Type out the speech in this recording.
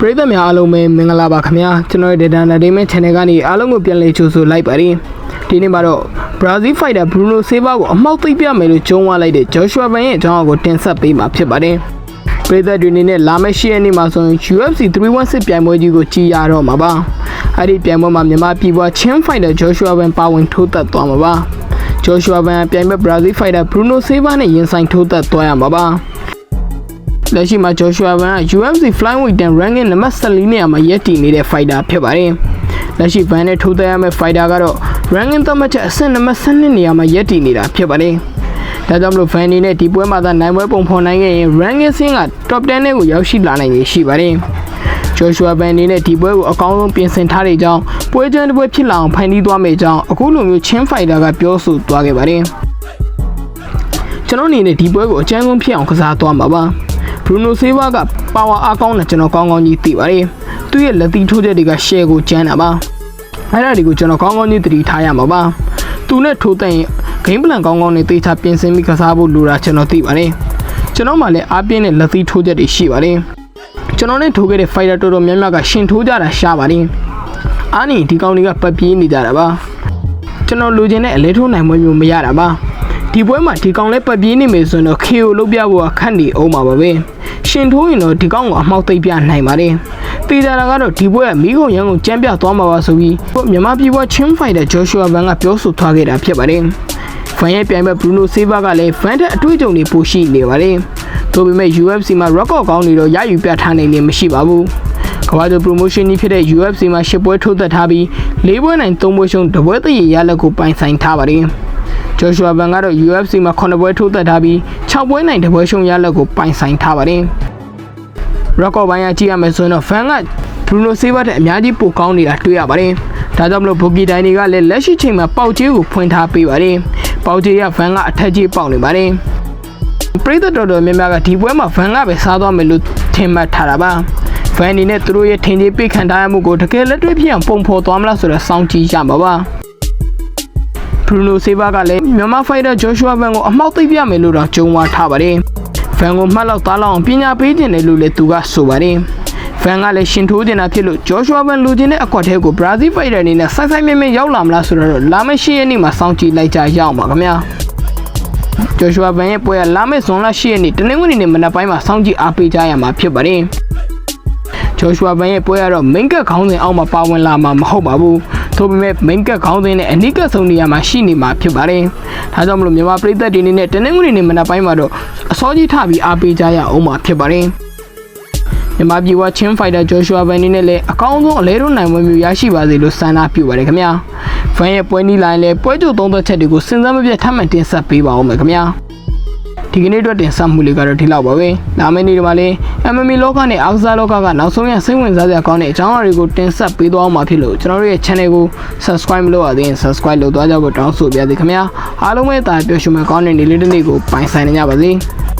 ပရိသတ်များအားလုံးပဲမင်္ဂလာပါခင်ဗျာကျွန်တော်ရဲ့ Data Entertainment Channel ကနေအားလုံးကိုပြန်လည်ကြိုဆိုလိုက်ပါတယ်ဒီနေ့မှာတော့ Brazil Fighter Bruno Silva ကိုအမှောက်သိပ်ပြမယ်လို့ကြုံးဝလိုက်တဲ့ Joshua Van ရဲ့အကြောင်းအရာကိုတင်ဆက်ပေးမှာဖြစ်ပါတယ်ပရိသတ်တွေအနေနဲ့လာမယ့်၈ရက်နေ့မှာဆိုရင် UFC 316ပြိုင်ပွဲကြီးကိုကြည်ရတော့မှာပါအဲ့ဒီပြိုင်ပွဲမှာမြန်မာပြည်ပွားချင်း Fighter Joshua Van ပါဝင်ထိုးသက်သွားမှာပါ Joshua Van ပြိုင်ပွဲ Brazil Fighter Bruno Silva နဲ့ရင်ဆိုင်ထိုးသက်သွားရမှာပါ လက်ရှိမှာ Joshua Van က UFC Flyweight တန် ranking နံပါတ်14နေရာမှာရပ်တည်နေတဲ့ fighter ဖြစ်ပါတယ်။လက်ရှိ Van နဲ့ထိုးသက်ရမယ့် fighter ကတော့ ranking သတ်မှတ်ချက်အဆင့်နံပါတ်12နေရာမှာရပ်တည်နေတာဖြစ်ပါတယ်။ဒါကြောင့်မလို့ Van အနေနဲ့ဒီပွဲမှာသာနိုင်ပွဲပုံဖော်နိုင်ခဲ့ရင် ranking ဆင်းက top 10နဲ့ကိုရောက်ရှိလာနိုင်ရရှိပါတယ်။ Joshua Van အနေနဲ့ဒီပွဲကိုအကောင်းဆုံးပြင်ဆင်ထားတဲ့ကြောင်းပွဲကျွမ်းတစ်ပွဲဖြစ်လာအောင်ဖန်တီးသွားမယ့်ကြောင်းအခုလိုမျိုးချင်း fighter ကပြောဆိုသွားခဲ့ပါတယ်။ကျွန်တော်အနေနဲ့ဒီပွဲကိုအကျဉ်းဆုံးဖြစ်အောင်ကစားသွားမှာပါ ဘရူနိုဆေးဗာကပါဝါအားကောင်းတယ်ကျွန်တော်ကောင်းကောင်းကြီးသိပါတယ်သူ့ရဲ့လက်သီးထိုးချက်တွေကရှယ်ကိုကျန်းတာပါအဲ့ဒါတွေကိုကျွန်တော်ကောင်းကောင်းကြီးသတိထားရမှာပါသူနဲ့ထိုးတဲ့ရင်ဂိမ်းပလန်ကောင်းကောင်းနဲ့တေချာပြင်ဆင်ပြီးကစားဖို့လိုတာကျွန်တော်သိပါတယ်ကျွန်တော်မှလည်းအားပြင်းတဲ့လက်သီးထိုးချက်တွေရှိပါတယ်ကျွန်တော်နဲ့ထိုးခဲ့တဲ့ fighter တော်တော်များများကရှင်ထိုးကြတာရှာပါတယ်အားနေဒီကောင်တွေကပတ်ပြေးနေကြတာပါကျွန်တော်လိုချင်တဲ့အလဲထိုးနိုင်မွေးမျိုးမရတာပါ ဒီပွဲမှာဒီကောင်လဲပတ်ပြေးနေမယ်ဆိုရင်တော့ KO လုပ်ပြဖို့ကခက်နေအောင်ပါပဲရှင်ထိုးရင်တော့ဒီကောင်ကိုအမှောက်သိပ်ပြနိုင်ပါတယ်တေးကြတာကတော့ဒီပွဲကမိခုံရန်ကိုကြမ်းပြသွားမှာပါဆိုပြီးမြန်မာပြည်ပွဲချင်းဖိုင်တဲ့ Joshua Van ကပြောဆိုထားခဲ့တာဖြစ်ပါတယ်ဖန်ရဲ့ပြိုင်ဘက် Bruno Silva ကလည်း Van တဲ့အတွေ့အကြုံတွေပိုရှိနေပါတယ်ဒါပေမဲ့ UFC မှာ record ကောင်းနေတော့ရယူပြထားနိုင်နေမရှိပါဘူးကမ္ဘာ့ promotion ကြီးဖြစ်တဲ့ UFC မှာ10ပွဲထိုးသက်ထားပြီး၄ပွဲနိုင်3ပွဲရှုံးတပွဲတရရလက်ကိုပိုင်ဆိုင်ထားပါတယ်။ Joshua Van ကတော့ UFC မှာ9ပွဲထိုးသက်ထားပြီး6ပွဲနိုင်တပွဲရှုံးရလက်ကိုပိုင်ဆိုင်ထားပါတယ်။ record ပိုင်းကကြည့်ရမယ်ဆိုရင်တော့ Van က Bruno Silva တဲ့အများကြီးပိုကောင်းနေတာတွေ့ရပါတယ်။ဒါကြောင့်မလို့ဘိုဂီတိုင်းတွေကလည်းလက်ရှိချိန်မှာပေါက်ကြီးကိုဖွင့်ထားပေးပါတယ်။ပေါက်ကြီးက Van ကအထက်ကြီးပေါက်နေပါတယ်။ပရိသတ်တော်တော်များများကဒီပွဲမှာ Van ကပဲစားသွားမယ်လို့ထင်မှတ်ထားတာပါ။ Van အနေနဲ့သူတို့ရဲ့ထင်ကြီးပိတ်ခံထားရမှုကိုတကယ်လက်တွေ့ဖြစ်အောင်ပုံဖော်သွားမလားဆိုတော့စောင့်ကြည့်ကြမှာပါ။ Bruno Silva ကလည်းမြန်မာ fighter Joshua Van ကိုအမှောက်သိပ်ပြမယ်လို့တော့ကြုံဝါထားပါတယ်။ Van ကိုမှတ်လောက်သားလောက်အောင်ပညာပေးခြင်းတယ်လို့လည်းသူကဆိုပါတယ်။ Van ကလည်းရှင်ထိုးနေတာဖြစ်လို့ Joshua Van လူချင်းတဲ့အကွက်ထဲကို Brazil fighter အနေနဲ့ဆိုက်ဆိုက်မြဲမြဲရောက်လာမလားဆိုတော့လာမယ့်၈ရက်နေ့မှာစောင့်ကြည့်လိုက်ကြရအောင်ပါခင်ဗျာ။ Joshua Van ရဲ့ပွဲကလာမယ့်ဇွန်လ10ရက်နေ့တနင်္ဂနွေနေ့မနက်ပိုင်းမှာစောင့်ကြည့်အားပေးကြရမှာဖြစ်ပါတယ်။ Joshua Van ရဲ့ပွဲကတော့ main ကခေါင်းစဉ်အောက်မှာပါဝင်လာမှာမဟုတ်ပါဘူး။ ထို့ပေမဲ့ main ကခေါင်းစဉ်နဲ့အနိကဆုံးနေရာမှာရှိနေမှာဖြစ်ပါတယ်။ဒါကြောင့်မလို့မြန်မာပြည်သက်တွေအနေနဲ့တနင်္ဂနွေနေ့မနက်ပိုင်းမှာတော့အစောကြီးထပြီးအားပေးကြရအောင်မှာဖြစ်ပါတယ်။မြန်မာပြည်ဝချင်းဖိုင်တာ Joshua Van နဲ့လည်းအကောင်းဆုံးအလဲထုံးနိုင်ပွဲမျိုးရရှိပါစေလို့ဆန္ဒပြုပါတယ်ခင်ဗျာ။ Van ရဲ့ပွဲနီးလိုင်းလည်းပွဲကြိုသုံးသက်ချက်တွေကိုစဉ်းစားမပြတ်ထပ်မံတင်ဆက်ပေးပါအောင်မယ်ခင်ဗျာ။ ဒီကနေ့အတွက်တင်ဆက်မှုလေးကတော့ဒီလောက်ပါပဲ။နောက်မယ့်နေ့ဒီမှာလည်း MMA လောကနဲ့အားကစားလောကကနောက်ဆုံးရစိတ်ဝင်စားစရာကောင်းတဲ့အကြောင်းအရာတွေကိုတင်ဆက်ပေးသွားမှာဖြစ်လို့ကျွန်တော်တို့ရဲ့ channel ကို subscribe မလုပ်ရသေးရင် subscribe လုပ်သွားကြဖို့တောင်းဆိုပါရစေခင်ဗျာ။အားလုံးပဲတာပျော်ရွှင်မဲ့ကောင်းတဲ့နေ့လေးတစ်နေ့ကိုပိုင်ဆိုင်နေကြပါစေ။